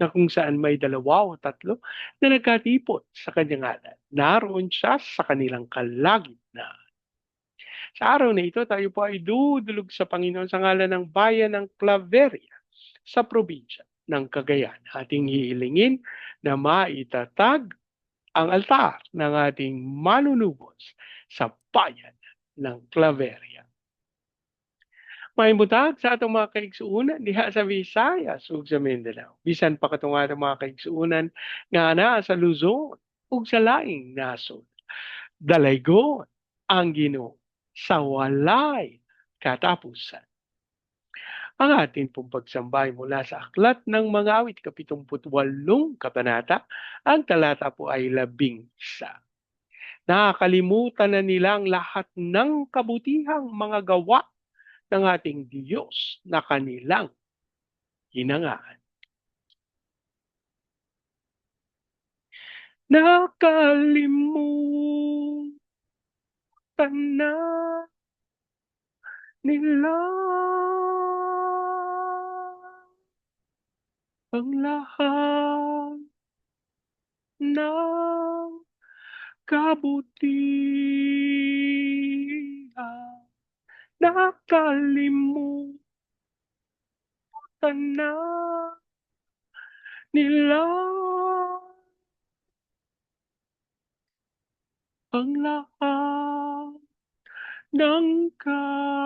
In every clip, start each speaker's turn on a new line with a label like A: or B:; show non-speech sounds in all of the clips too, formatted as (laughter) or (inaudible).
A: na kung saan may dalawa o tatlo na nagkatipon sa kanyang ngalan. Naroon siya sa kanilang kalagitnaan. Sa araw na ito, tayo po ay dudulog sa Panginoon sa ngalan ng bayan ng Claveria sa probinsya ng Cagayan. Ating hihilingin na maitatag ang altar ng ating manunubos sa bayan ng Claveria. Mahimutag sa atong mga kaigsuunan diha sa Visayas ug sa Mindanao. Bisan pa katong atong mga kaigsuunan nga na sa Luzon ug sa laing nasod. Dalaygon ang Ginoo sa walay katapusan. Ang atin pong pagsambay mula sa aklat ng mga awit, kapitumputwalong kabanata, ang talata po ay labing isa. Nakakalimutan na nila ang lahat ng kabutihang mga gawa ng ating Diyos na kanilang hinangaan. Nakalimutan na nila ang lahat ng kabutihan nakalimutan na nila ang lahat ng kabutihan.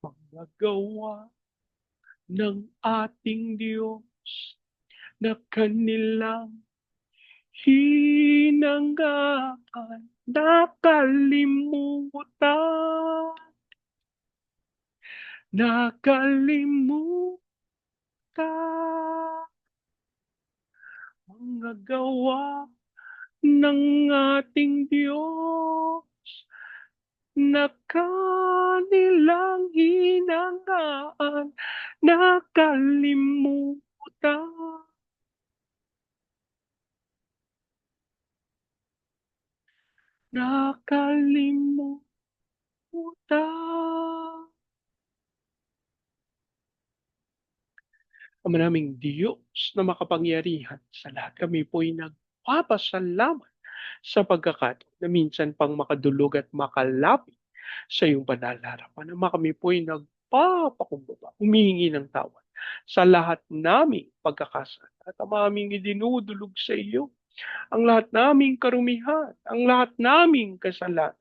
A: Mga gawa ng ating Diyos na kanilang hinanggaan, nakalimutan, nakalimutan, mga gawa ng ating Diyos na kanilang hinangaan, nakalimutan. Nakalimutan. Ang maraming Diyos na makapangyarihan sa lahat. Kami po'y nagpapasalamat sa pagkakataon na minsan pang makadulog at makalapit sa iyong banal na harapan. Na kami po'y nagpapakumbaba, humihingi ng tawad sa lahat naming pagkakasala at ang aming idinudulog sa iyo. Ang lahat naming karumihan, ang lahat naming kasalanan.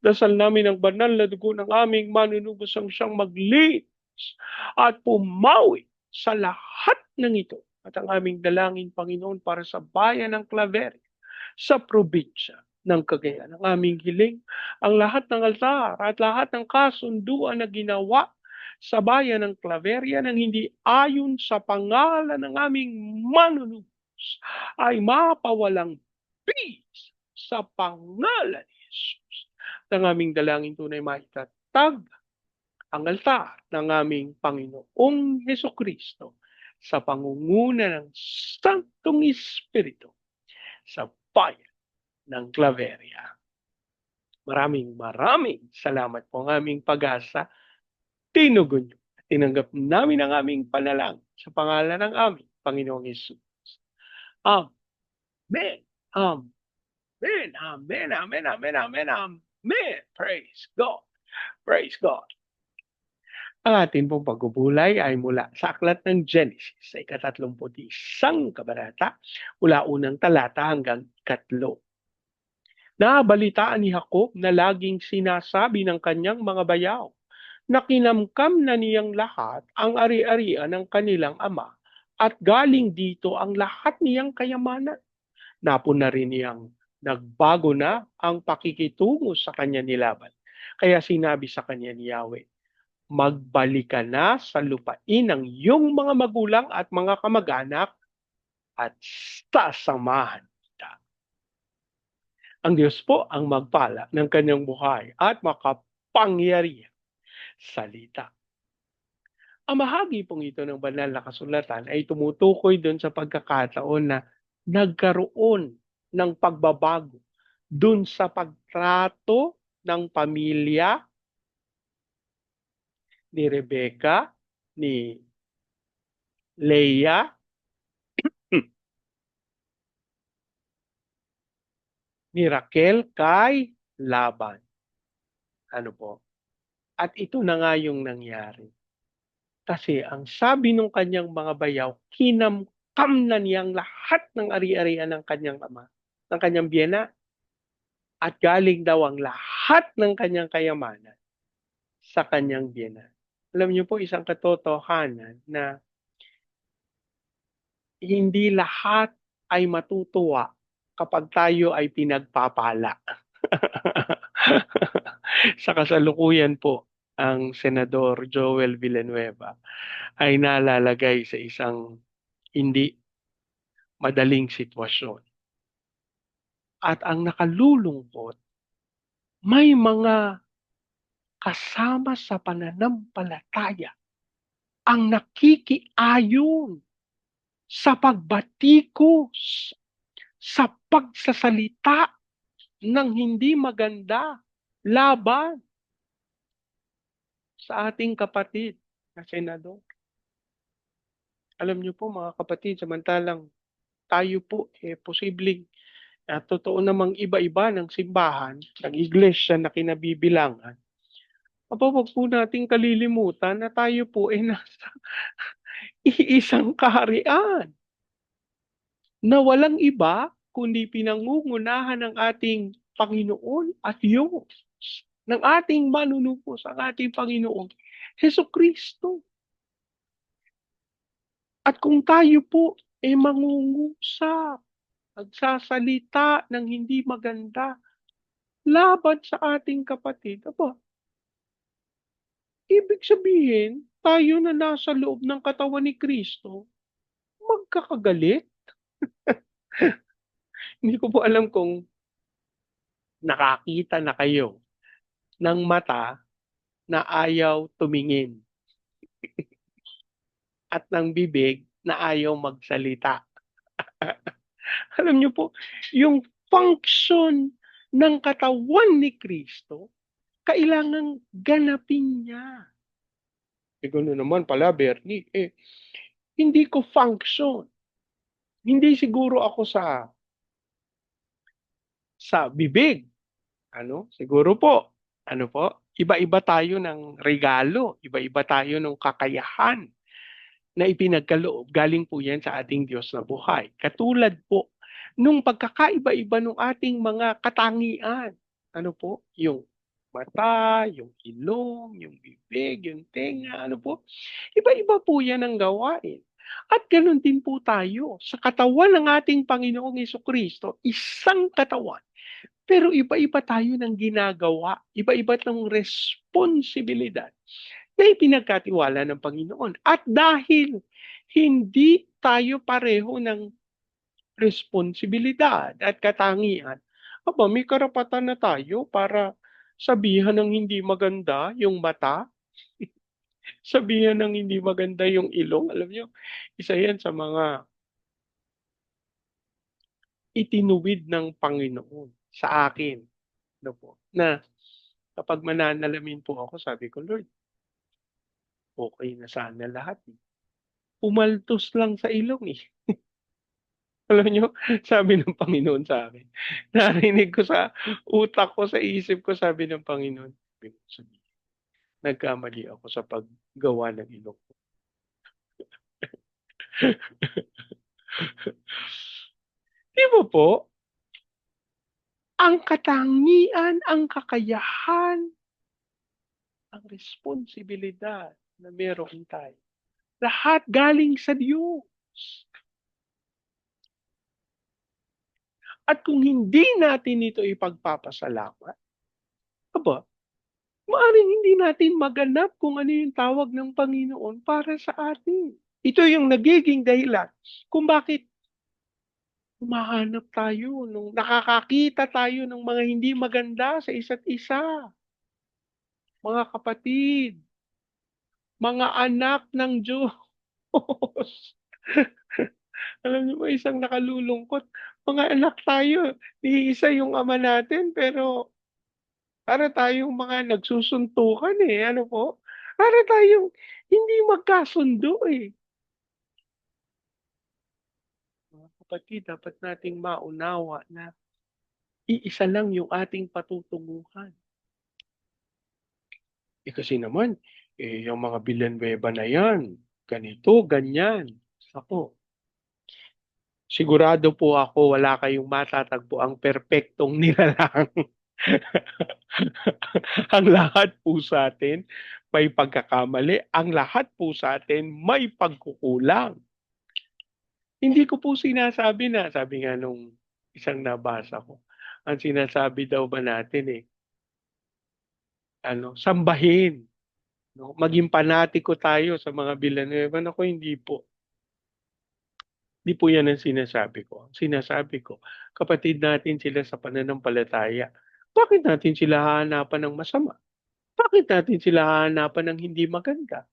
A: Dasal namin ang banal na dugo ng aming manunubos ang siyang maglinis at pumawi sa lahat ng ito. At ang aming dalangin, Panginoon, para sa bayan ng Claveria, sa probinsya ng Cagayan. Ang aming hiling, ang lahat ng altar at lahat ng kasunduan na ginawa sa bayan ng Claveria nang hindi ayon sa pangalan ng aming manunubos ay mapawalang peace sa pangalan ni Jesus. Ang aming dalangin tunay maitatag ang altar ng aming Panginoong Heso Kristo sa pangunguna ng Santong Espiritu sa bayan ng Claveria. Maraming maraming salamat po ang aming pag-asa. Tinugon niyo. Tinanggap namin ang aming panalang sa pangalan ng aming Panginoong Yesus. Amen. Amen. Amen. Amen. Amen. Amen. Amen. Praise God. Praise God. Ang atin pong pagbubulay ay mula sa aklat ng Genesis sa ikatatlumput isang kabanata mula unang talata hanggang katlo. Nabalitaan ni Jacob na laging sinasabi ng kanyang mga bayaw na kinamkam na niyang lahat ang ari-arian ng kanilang ama at galing dito ang lahat niyang kayamanan. Napon na rin niyang nagbago na ang pakikitungo sa kanya ni Laban. Kaya sinabi sa kanya ni Yahweh, magbalik ka na sa lupain ng iyong mga magulang at mga kamag-anak at sasamahan kita. Ang Diyos po ang magpala ng kanyang buhay at makapangyarihan salita. Ang mahagi pong ito ng banal na kasulatan ay tumutukoy doon sa pagkakataon na nagkaroon ng pagbabago doon sa pagtrato ng pamilya ni Rebecca, ni Leia, (clears throat) ni Raquel kay Laban. Ano po? At ito na nga yung nangyari. Kasi ang sabi ng kanyang mga bayaw, kinamkam na niyang lahat ng ari-arian ng kanyang ama, ng kanyang biyena. At galing daw ang lahat ng kanyang kayamanan sa kanyang biyena. Alam niyo po, isang katotohanan na hindi lahat ay matutuwa kapag tayo ay pinagpapala. (laughs) sa kasalukuyan po, ang Senador Joel Villanueva ay nalalagay sa isang hindi madaling sitwasyon. At ang nakalulungkot, may mga kasama sa pananampalataya ang nakikiayon sa pagbatikos, sa pagsasalita ng hindi maganda laban sa ating kapatid na senador. Alam niyo po mga kapatid, samantalang tayo po eh posibleng at totoo namang iba-iba ng simbahan, ng iglesia na kinabibilangan, wag po nating kalilimutan na tayo po ay (laughs) nasa iisang kaharian na walang iba kundi pinangungunahan ng ating Panginoon at Diyos, ng ating manunubos, ang ating Panginoon, Heso Kristo. At kung tayo po ay mangungusap, nagsasalita ng hindi maganda laban sa ating kapatid, aba, Ibig sabihin, tayo na nasa loob ng katawan ni Kristo, magkakagalit. (laughs) Hindi ko po alam kung nakakita na kayo ng mata na ayaw tumingin (laughs) at ng bibig na ayaw magsalita. (laughs) alam niyo po, yung function ng katawan ni Kristo kailangan ganapin niya. Eh, gano'n naman pala, Bernie. Eh, hindi ko function. Hindi siguro ako sa sa bibig. Ano? Siguro po. Ano po? Iba-iba tayo ng regalo. Iba-iba tayo ng kakayahan na ipinagkaloob. Galing po yan sa ating Diyos na buhay. Katulad po nung pagkakaiba-iba ng ating mga katangian. Ano po? Yung mata, yung ilong, yung bibig, yung tenga, ano po. Iba-iba po yan ang gawain. At ganun din po tayo sa katawan ng ating Panginoong Yeso Kristo, isang katawan. Pero iba-iba tayo ng ginagawa, iba-iba ng responsibilidad na ipinagkatiwala ng Panginoon. At dahil hindi tayo pareho ng responsibilidad at katangian, aba, may karapatan na tayo para sabihan ng hindi maganda yung mata, (laughs) sabihan ng hindi maganda yung ilong. Alam niyo, isa yan sa mga itinuwid ng Panginoon sa akin. No po, na kapag mananalamin po ako, sabi ko, Lord, okay na sana lahat. Eh. Umaltos lang sa ilong eh. (laughs) Alam niyo, sabi ng Panginoon sa akin, (laughs) narinig ko sa utak ko, sa isip ko, sabi ng Panginoon, sabi, nagkamali ako sa paggawa ng ilong ko. (laughs) Di ba po? Ang katangian, ang kakayahan, ang responsibilidad na meron tayo. Lahat galing sa Diyos. At kung hindi natin ito ipagpapasalamat, aba, Maaaring hindi natin maganap kung ano yung tawag ng Panginoon para sa atin. Ito yung nagiging dahilan kung bakit humahanap tayo nung nakakakita tayo ng mga hindi maganda sa isa't isa. Mga kapatid, mga anak ng Diyos. (laughs) Alam niyo ba isang nakalulungkot, mga anak tayo, iisa yung ama natin pero para tayong mga nagsusuntukan, eh, ano po? Para tayong hindi magkasundo, eh. Mga kapatid, dapat nating maunawa na iisa lang yung ating patutunguhan. Eh, kasi naman, eh, yung mga Villanueva na yan, ganito, ganyan. Naku, sigurado po ako wala kayong matatagpo ang perpektong nilalang. (laughs) ang lahat po sa atin may pagkakamali, ang lahat po sa atin may pagkukulang. Hindi ko po sinasabi na, sabi nga nung isang nabasa ko, ang sinasabi daw ba natin eh, ano, sambahin. No? Maging panatiko tayo sa mga Villanueva. Ako, hindi po. Hindi po yan ang sinasabi ko. Sinasabi ko, kapatid natin sila sa pananampalataya. Bakit natin sila hahanapan ng masama? Bakit natin sila hahanapan ng hindi maganda?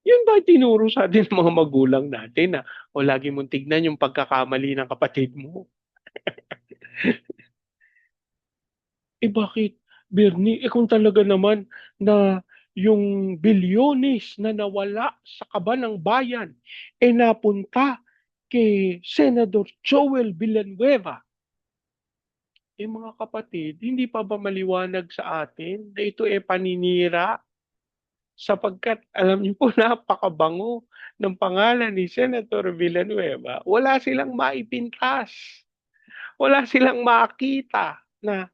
A: Yun ba tinuro sa atin ng mga magulang natin na o lagi mong tignan yung pagkakamali ng kapatid mo? (laughs) eh bakit, Bernie, eh kung talaga naman na yung bilyones na nawala sa kaba ng bayan eh napunta kay Senador Joel Villanueva. Eh mga kapatid, hindi pa ba maliwanag sa atin na ito eh paninira sapagkat alam niyo po (laughs) napakabango ng pangalan ni Senator Villanueva, wala silang maipintas. Wala silang makita na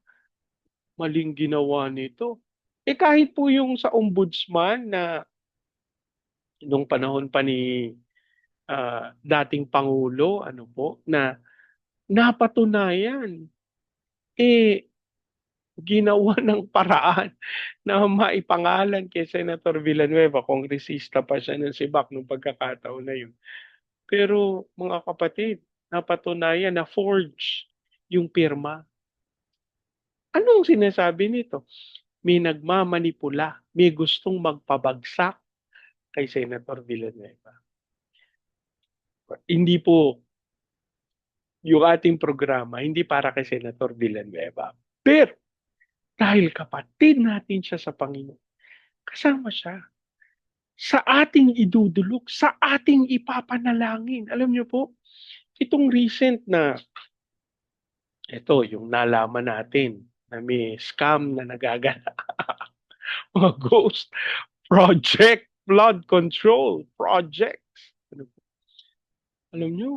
A: maling ginawa nito. Eh kahit po yung sa ombudsman na nung panahon pa ni uh, dating Pangulo, ano po, na napatunayan, eh ginawa (laughs) ng paraan na maipangalan kay Senator Villanueva, kongresista pa siya ng Sibak nung pagkakataon na yun. Pero mga kapatid, napatunayan na forge yung pirma. Ano ang sinasabi nito? May nagmamanipula, may gustong magpabagsak kay Senator Villanueva. Hindi po yung ating programa, hindi para kay Senator Villanueva. Pero dahil kapatid natin siya sa Panginoon. Kasama siya. Sa ating idudulog, sa ating ipapanalangin. Alam niyo po, itong recent na, ito, yung nalaman natin na may scam na nagaganap. (laughs) Mga ghost project, flood control projects. Ano po? Alam niyo,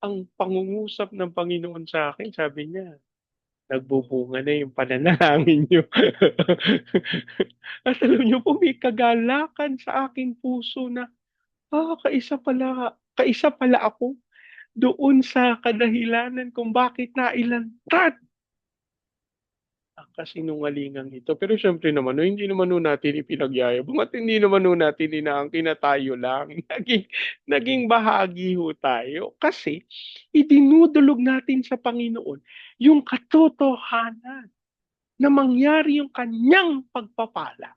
A: ang pangungusap ng Panginoon sa akin, sabi niya, nagbubunga na yung pananalangin nyo. (laughs) At alam nyo po, may kagalakan sa aking puso na, ah, kaisa pala, kaisa pala ako doon sa kadahilanan kung bakit nailantad kasinungalingang ito. Pero syempre naman, no, hindi naman no natin ipinagyayabang at hindi naman no natin inaangkin na tayo lang. (laughs) Naging, naging bahagi ho tayo. Kasi idinudulog natin sa Panginoon yung katotohanan na mangyari yung kanyang pagpapala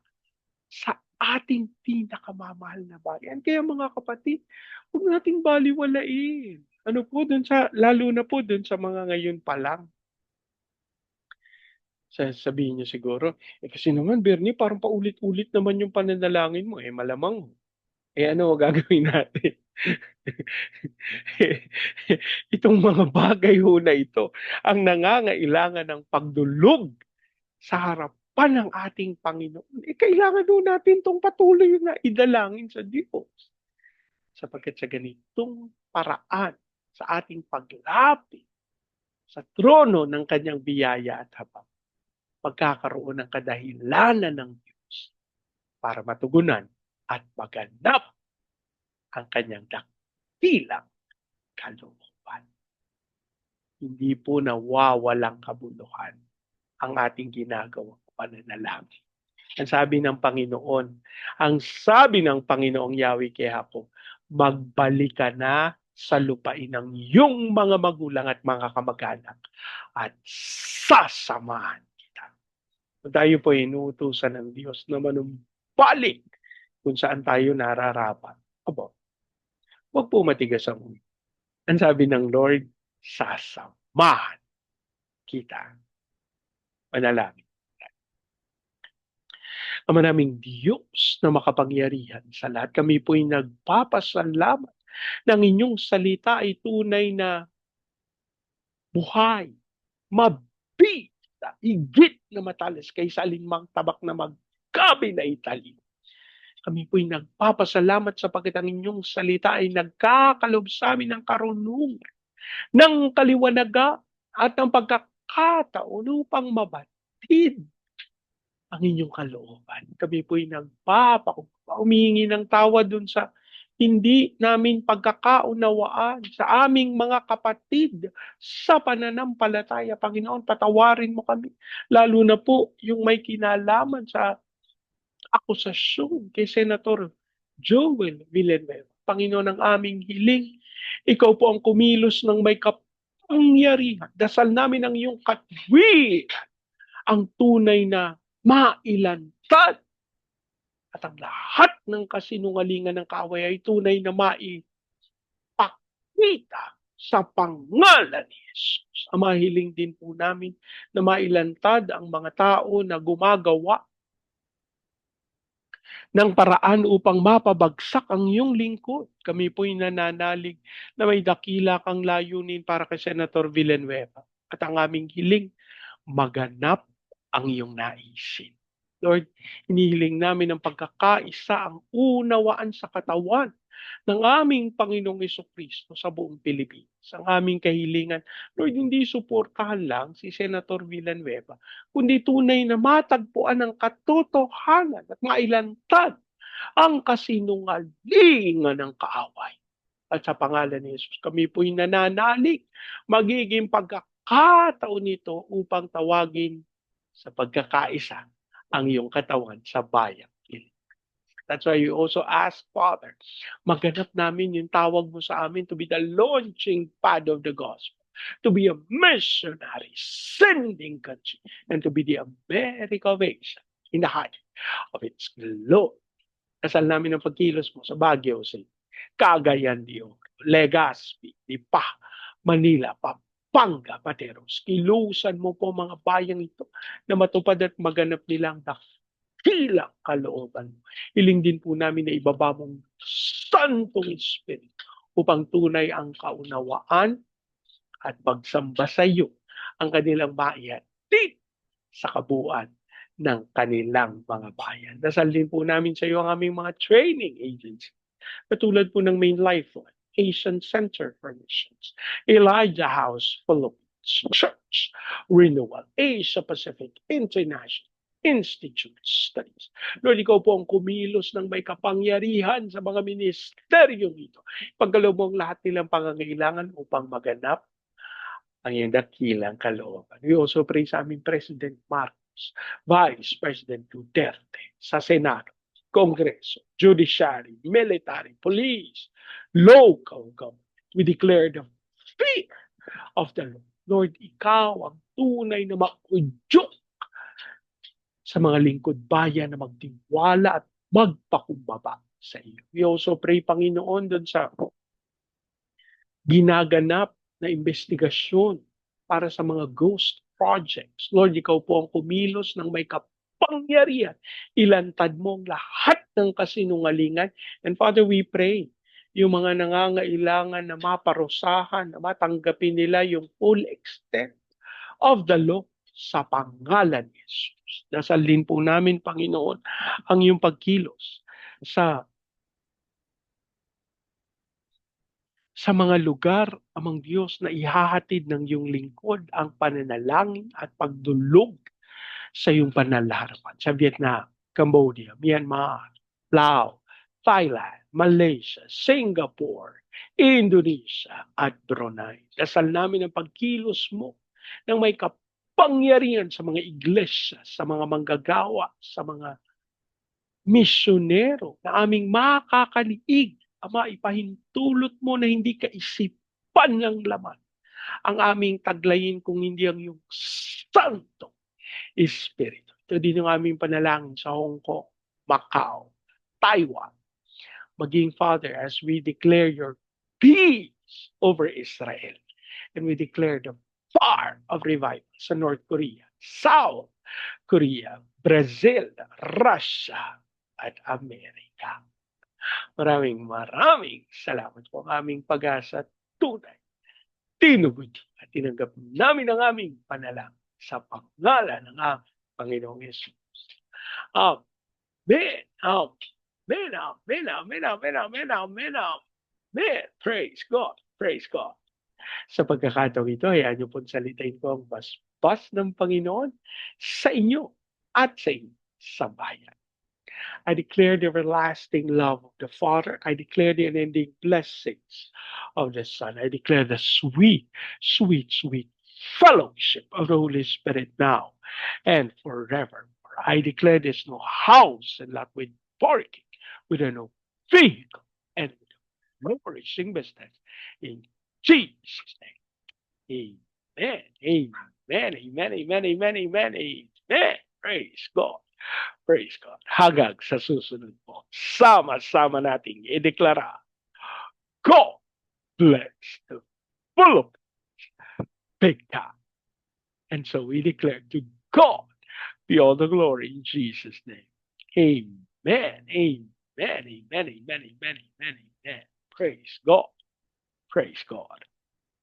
A: sa ating pinakamamahal na bayan. Kaya mga kapatid, huwag nating baliwalain. Ano po dun sa, lalo na po dun sa mga ngayon pa lang Sasabihin niya siguro, eh kasi naman Bernie, parang paulit-ulit naman yung pananalangin mo. Eh malamang, eh ano gagawin natin? (laughs) Itong mga bagay ho na ito ang nangangailangan ng pagdulog sa harapan ng ating Panginoon. Eh kailangan ho natin itong patuloy na idalangin sa Diyos. Sapagkat sa ganitong paraan sa ating paglapit sa trono ng kanyang biyaya at habang magkakaroon ng kadahilanan ng Diyos para matugunan at maganap ang kanyang dakilang kalooban. Hindi po nawawalang kabuluhan ang ating ginagawang pananalangin. Ang sabi ng Panginoon, ang sabi ng Panginoong Yahweh kay Jacob, magbalik ka na sa lupain ng iyong mga magulang at mga kamag-anak at sasamahan tayo po inuutusan ng Diyos na manumbalik kung saan tayo nararapat. Abo, huwag po matigas ang ulo. Ang sabi ng Lord, sasamahan kita. Manalangin. Ama naming Diyos na makapangyarihan sa lahat, kami po'y nagpapasalamat ng inyong salita ay tunay na buhay, mabita, higit na matalas kaysa alinmang tabak na magkabi na itali. Kami po'y nagpapasalamat sapagkat ang inyong salita ay nagkakalob sa amin ng karunungan, ng kaliwanaga at ng pagkakataon upang mabatid ang inyong kalooban. Kami po'y nagpapakupa, umihingi ng tawad dun sa hindi namin pagkakaunawaan sa aming mga kapatid sa pananampalataya. Panginoon, patawarin mo kami. Lalo na po yung may kinalaman sa akusasyon kay Senator Joel Villanueva. Panginoon, ang aming hiling, ikaw po ang kumilos ng may kapangyarihan. Dasal namin ang iyong katwi, ang tunay na mailantad. At ang lahat ng kasinungalingan ng kaaway ay tunay na maipakita sa pangalan ni Jesus. Ang mahiling din po namin na mailantad ang mga tao na gumagawa ng paraan upang mapabagsak ang iyong lingkod. Kami po'y nananalig na may dakila kang layunin para kay Senator Villanueva. At ang aming hiling, maganap ang iyong naisin. Lord, hinihiling namin ang pagkakaisa, ang unawaan sa katawan ng aming Panginoong Iso Kristo sa buong Pilipinas. Ang aming kahilingan, Lord, hindi suportahan lang si Senator Villanueva, kundi tunay na matagpuan ang katotohanan at mailantad ang kasinungalingan ng kaaway. At sa pangalan ni Jesus, kami po'y nananalig, magiging pagkakataon nito upang tawagin sa pagkakaisa ang iyong katawan sa bayan. That's why you also ask, Father, maganap namin yung tawag mo sa amin to be the launching pad of the gospel, to be a missionary, sending country, and to be the America of Asia in the height of its glory. Kasal namin ang pagkilos mo sa Baguio City, Cagayan de Oro, Legazpi, Lipa, Manila, Pampanga, Pateros. Kilusan mo po mga bayang ito na matupad at maganap nilang dakilang kalooban mo. Hiling din po namin na ibaba mong Santong Spirit upang tunay ang kaunawaan at pagsamba sa iyo ang kanilang bayan din sa kabuuan ng kanilang mga bayan. Dasal din po namin sa iyo ang aming mga training agency. Katulad po ng Main Lifeline, Asian Center for Missions, Elijah House Philippines Church, Renewal, Asia Pacific International, Institute Studies. Lord, ikaw po ang kumilos ng may kapangyarihan sa mga ministeryong ito. Pagkalob mo ang lahat nilang pangangailangan upang maganap ang iyong dakilang kalooban. We also pray sa aming President Marcos, Vice President Duterte, sa Senado, Kongreso, Judiciary, Military, Police, Local Government. We declare the fear of the Lord. Lord, ikaw ang tunay na makudyok sa mga lingkod bayan na magtiwala at magpakumbaba sa iyo. We also pray, Panginoon, doon sa ginaganap na investigasyon para sa mga ghost projects. Lord, ikaw po ang kumilos ng may kapangyarihan. Ilantad mo ang lahat ng kasinungalingan. And Father, we pray yung mga nangangailangan na maparusahan, na matanggapin nila yung full extent of the law sa pangalan ni Jesus. Dasal din po namin, Panginoon, ang iyong pagkilos sa sa mga lugar amang Diyos na ihahatid ng iyong lingkod ang pananalangin at pagdulog sa iyong panalarapan. Sa Vietnam, Cambodia, Myanmar, Laos, Thailand, Malaysia, Singapore, Indonesia, at Brunei. Dasal namin ang pagkilos mo ng may kapangyarihan sa mga iglesia, sa mga manggagawa, sa mga misyonero na aming makakaliig. Ama, ipahintulot mo na hindi kaisipan ng laman ang aming taglayin kung hindi ang iyong Santo Espiritu. Ito din ang aming panalangin sa Hong Kong, Macau, Taiwan. Maging Father, as we declare your peace over Israel and we declare the fire of revival sa North Korea, South Korea, Brazil, Russia, at Amerika. Maraming maraming salamat po ang aming pag-asa tunay. Tinugod at tinanggap namin ang aming panalangin sa pangalan ng aming Panginoong Yesus. Amen. Amen. Amen. Amen. Amen. Amen. Amen. Amen. Praise God. Praise God. Sa pagkakataong ito, hayaan niyo pong salitain ko ang basbas ng Panginoon sa inyo at sa inyo sa bayan. I declare the everlasting love of the Father. I declare the unending blessings of the Son. I declare the sweet, sweet, sweet fellowship of the Holy Spirit now and forever. I declare there's no house and lot with parking, with no vehicle, and with no flourishing business. In Jesus' name. Amen. Amen. Amen. Amen. Amen. Amen. Amen. Praise God. Praise God. Hagag sa susunod po. Sama-sama nating ideklara. God bless the full big time. And so we declare to God be all the glory in Jesus' name. Amen. Amen. Amen. Amen. Amen. Amen. Amen. Praise God. Praise God.